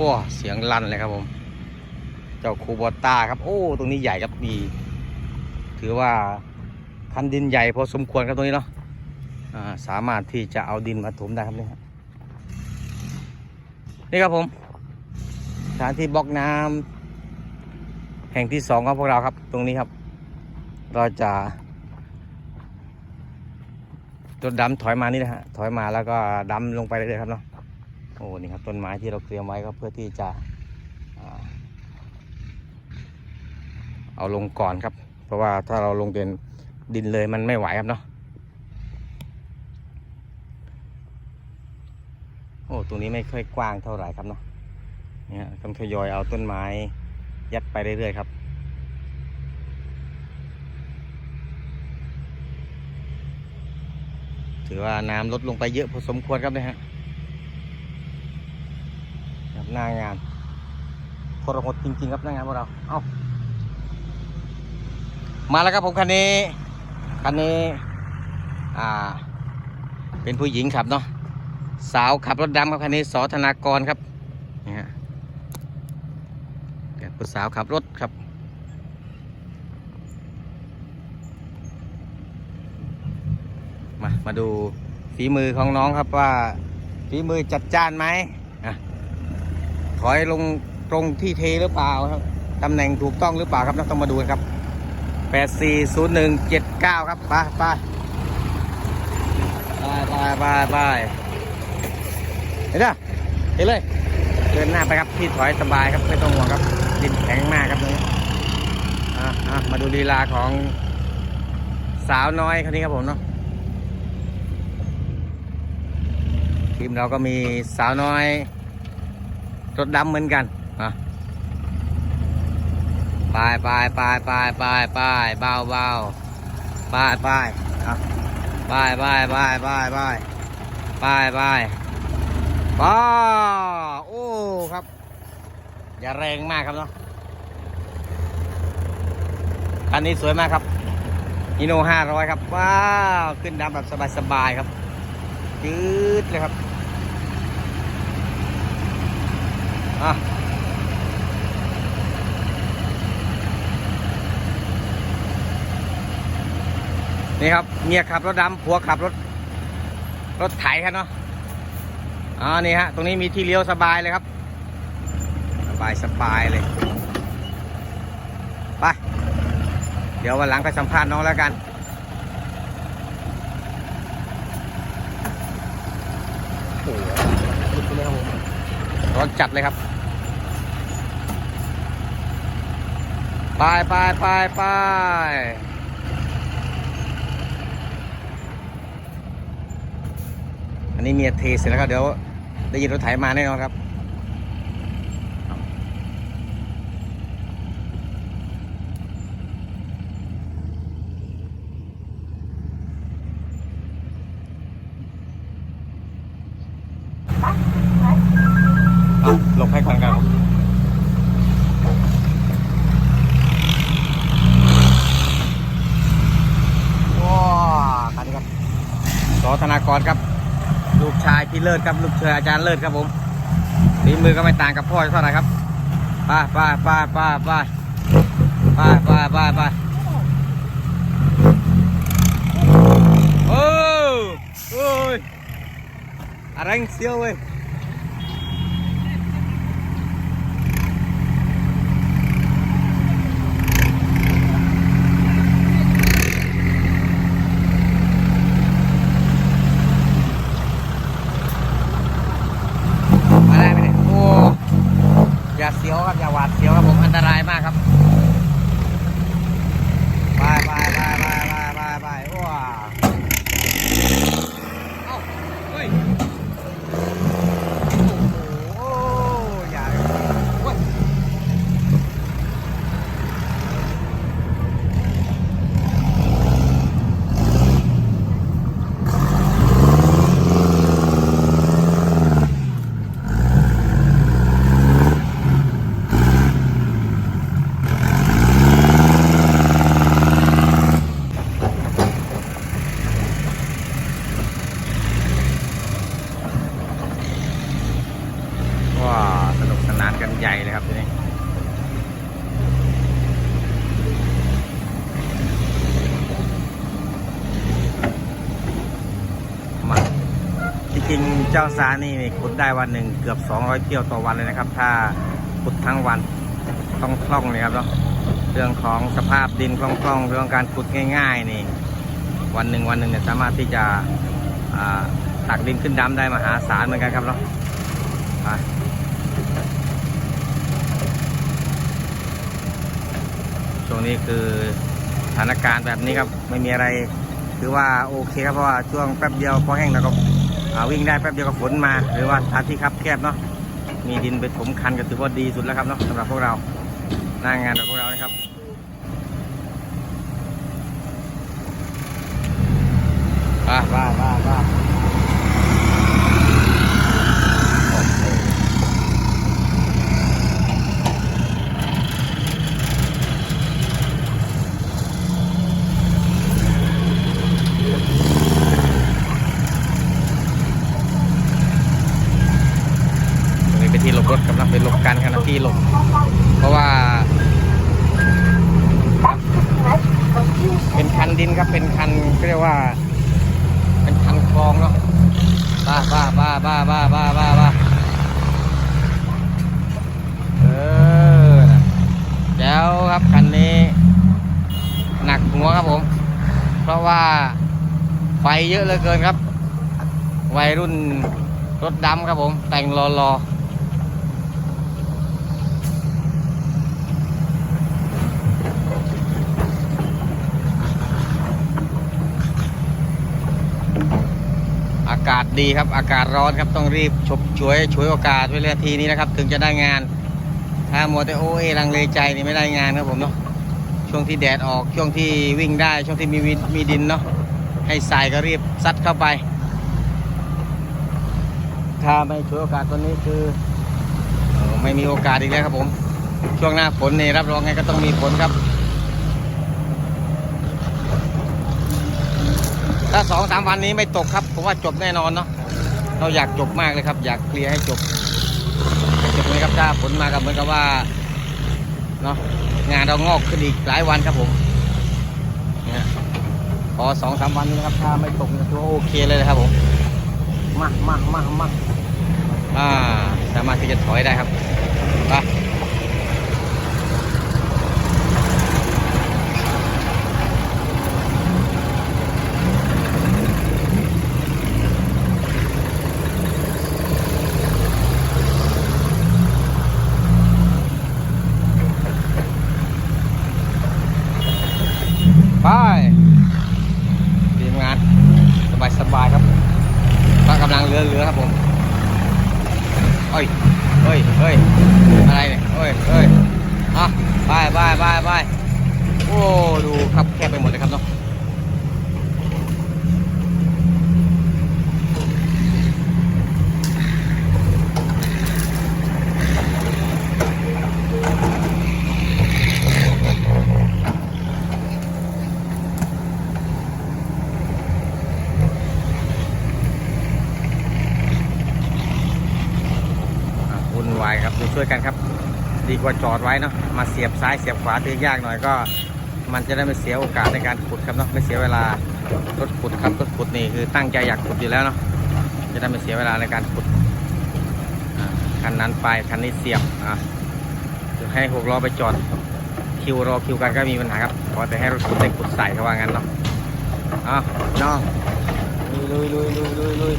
โอ้เสียงลั่นเลยครับผม เจ้าคูโบต้าครับ โอ้ ตรงนี้ใหญ่ครับดีถือว่าคันดินใหญ่พอสมควรครับตรงนี้เนาะสามารถที่จะเอาดินมาถมได้ครับนี่ครับนี่ครับผมสถานที่บล็อกน้ำแห่งที่สองของพวกเราครับ ตรงนี้ครับ เราจะรถดำถอยมานี่นะฮะถอยมาแล้วก็ดำลงไปเลยๆครับเนาะ โอ้นี่ครับต้นไม้ที่เราเตรียมไว้ก็เพื่อที่จะเอาลงก่อนครับ เพราะว่าถ้าเราลงเดินดินเลยมันไม่ไหวครับเนาะโอ้ตรงนี้ไม่ค่อยกว้างเท่าไหร่ครับเนาะเนี่ยต้องทยอยเอาต้นไม้ยัดไปเรื่อยๆครับถือว่าน้ำลดลงไปเยอะพอสมควรครับเนี่ยฮะ หน้างานทรหดจริงๆครับหน้างานพวกเรา เอามาแล้วครับผมคันนี้ คันนี้ อ่า เป็นผู้หญิงขับเนาะ สาวขับรถดำครับคันนี้สอธนากรครับ นี่ฮะเป็นผู้สาวขับรถครับมา มาดูฝีมือของน้องครับว่าฝีมือจัดจ้านไหม ถอยลงตรงที่เทหรือเปล่าครับตำแหน่งถูกต้องหรือเปล่าครับเราต้องมาดูครับ 840179 ครับไปไปไปไปไปไปเห็นไหมเห็นเลยเดินหน้าไปครับที่ถอยสบายครับไม่ต้องห่วงครับดินแข็งมากครับตรงนี้อ่มาดูลีลาของสาวน้อยคนนี้ครับผมเนาะทีมเราก็มีสาวน้อย รถดำเหมือนกันนะไปไปไปไปไปไปเบาเบาไปไปอะไปไปไปไปไปไปไปป้าโอ้ครับ อย่าแรงมากครับเนาะคันนี้สวยมากครับอิโนห้าร้อยครับ ว้าว ขึ้นดำแบบสบายๆครับยืดเลยครับ อะนี่ครับเมียขับรถดำผัวขับรถ รถไถครับเนาะอ๋อนี่ฮะ ตรงนี้มีที่เลี้ยวสบายเลยครับ สบายสบายเลย ไป เดี๋ยววันหลังไปสัมภาษณ์น้องแล้วกันโอ้โหหลุดไปเลยรับผมร้อนจัดเลยครับ ไปไปไปไปอันนี้เมียเทเสร็จแล้วครับเดี๋ยวได้ยินรถไถมาแน่นอนครับ เอาลงให้ก่อนครับว้าคันนี้ครับสอ ธนากรครับ ลูกชายพี่เลิศครับ ลูกชายอาจารย์เลิศครับผมฝีมือก็ไม่ต่างกับพ่อเท่าไหร่ครับไปไปไปไปไปไปไปไปไปโอ้โอ้ยอะไรเสียวเว้ย มาได้ไหมเนี่ยโอ้ อย่าเสียวครับ อย่าหวาดเสียวครับผม อันตรายมากครับ ไปไปไปไปไปไปไปว้าเอ้าเฮ้ย เจ้าสานี่ขุดได้วันหนึ่งเกือบ 200 เที่ยวต่อวันเลยนะครับ ถ้าขุดทั้งวันต้องคล่องเลยครับเนาะเรื่องของสภาพดินคล่องๆเรื่องการขุดง่าย ๆ นี่ วันหนึ่งวันหนึ่งเนี่ยสามารถที่จะตักดินขึ้นดำได้มหาศาลเหมือนกันครับเนาะช่วงนี้คือสถานการณ์แบบนี้ครับไม่มีอะไร คือว่าโอเคครับเพราะว่าช่วงแป๊บเดียวพอแห้งแล้วก็ วิ่งได้แป๊บเดียวก็ฝนมาหรือว่าสถานที่คับแคบเนาะมีดินไปถมคันก็ถือว่าดีสุดแล้วครับเนาะสำหรับพวกเราหน้างานแบบพวกเรานะครับ บ้าบ้าบ้าบ้าตรงนี้เป็นที่หลบ รถกำลังเป็นหลบกันกันนะที่หลบ เพราะว่า เป็นคันดินครับเป็นคันเรียกว่า เป็นคันคลองเนาะบ้าบ้าบ้าบ้าบ้าบ้าบ้าบ้าเออแล้วครับคันนี้ หนักหัวครับผม เพราะว่าไฟเยอะเหลือเกินครับ วัยรุ่นรถดำครับผม แต่งรอรอ อากาศดีครับ อากาศร้อนครับต้องรีบฉบฉวยฉวยโอกาสเวลาทีนี้นะครับ ถึงจะได้งาน ถ้ามัวแต่โอ้เอลังเลใจนี่ไม่ได้งานครับผมเนาะช่วงที่แดดออกช่วงที่วิ่งได้ช่วงที่มีวิมีดินเนาะให้ใส่ก็รีบซัดเข้าไป ถ้าไม่ฉวยโอกาสตัวนี้คืออไม่มีโอกาสอีกแล้วครับผม ช่วงหน้าฝนนี่รับรองไงก็ต้องมีฝนครับ ถ้าสองสามวันนี้ไม่ตกครับ ผมว่าจบแน่นอนเนาะเราอยากจบมากเลยครับ อยากเคลียร์ให้จบจบเลยครับถ้าฝนมากับเหมือนกับว่าเนาะงานเรางอกขึ้นอีกหลายวันครับผมเนี่ยพอสองสามวันนี้นะครับ ถ้าไม่ตกเนี่ยถือว่าโอเคเลยนะครับผมมามามามาอ่าสามารถที่จะถอยได้ครับไปทีมงานสบายสบายๆครับก็กำลังเรือเรือครับผมเอ้ยเฮ้ยเฮ้ยอะไรเนี่ยเฮ้ยเฮ้ยอะไปไปไปไปโอ้ดูครับแคบไปหมดเลยครับเนาะ อะ วายครับดูช่วยกันครับ ดีกว่าจอดไว้เนาะมาเสียบซ้ายเสียบขวาถือยากหน่อยก็ มันจะได้ไม่เสียโอกาสในการขุดครับเนาะไม่เสียเวลารถขุดครับรถขุดนี่คือตั้งใจอยากขุดอยู่แล้วเนาะจะได้ไม่เสียเวลาในการขุดคันนั้นไปคันนี้เสียบอะเดี๋ยวให้หกล้อไปจอดคิวรอคิวกันก็มีปัญหาครับขอแต่ให้รถขุดได้ขุดใส่เขาว่างั้นเนาะอ้าวน้องลุยลุยลุยลุยลุยลุย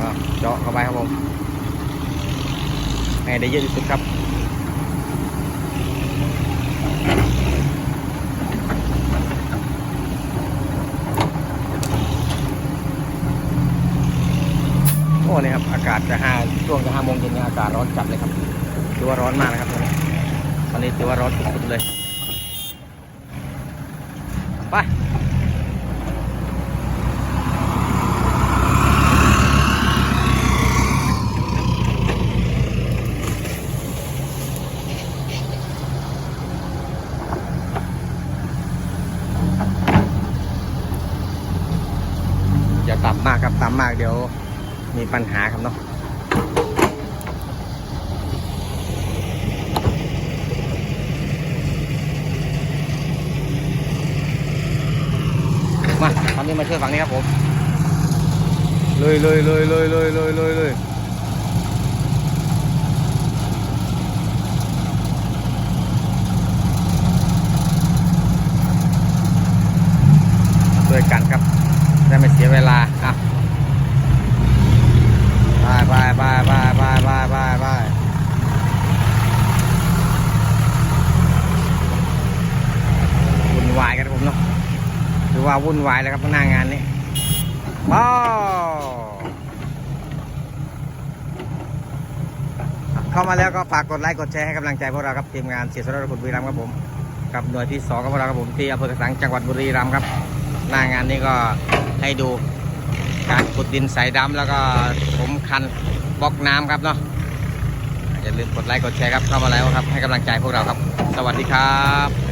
อะเจาะเข้าไปครับผมให้ได้เยอะที่สุดครับ โอ้ นี่ครับอากาศจะห้าช่วงจะห้าโมงเย็นเนี่ยอากาศร้อนจัดเลยครับถือว่าร้อนมากนะครับ ตอนนี้ถือว่าร้อนสุดๆเลย ไป ดี๋ยว มีปัญหาครับเนาะมาตอนนี้มาช่วยฝั่งนี้ครับผมเลยเลยเลยเลยเลยเลยเลยเลยช่วยกันครับจะไม่เสียเวลาอะ ไปไปไปไปไปไปไปวุ่นวายกันผมเนาะถือว่าวุ่นวายแล้วครับหน้างานนี้บ้าเข้ามาแล้วก็ฝากกดไลค์กดแชร์ให้กำลังใจพวกเราครับทีมงานเสียสละรบุรีรัมครับผมกับหน่วยที่สองของพวกเราครับผมที่อำเภอกระสังจังหวัดบุรีรัมย์ครับ หน้างานนี้ก็ให้ดู การขุดดินใส่ดำแล้วก็ผมคันบล็อกน้ำครับเนาะอย่าลืมกดไลค์กดแชร์ครับเข้ามาแล้วครับให้กำลังใจพวกเราครับ สวัสดีครับ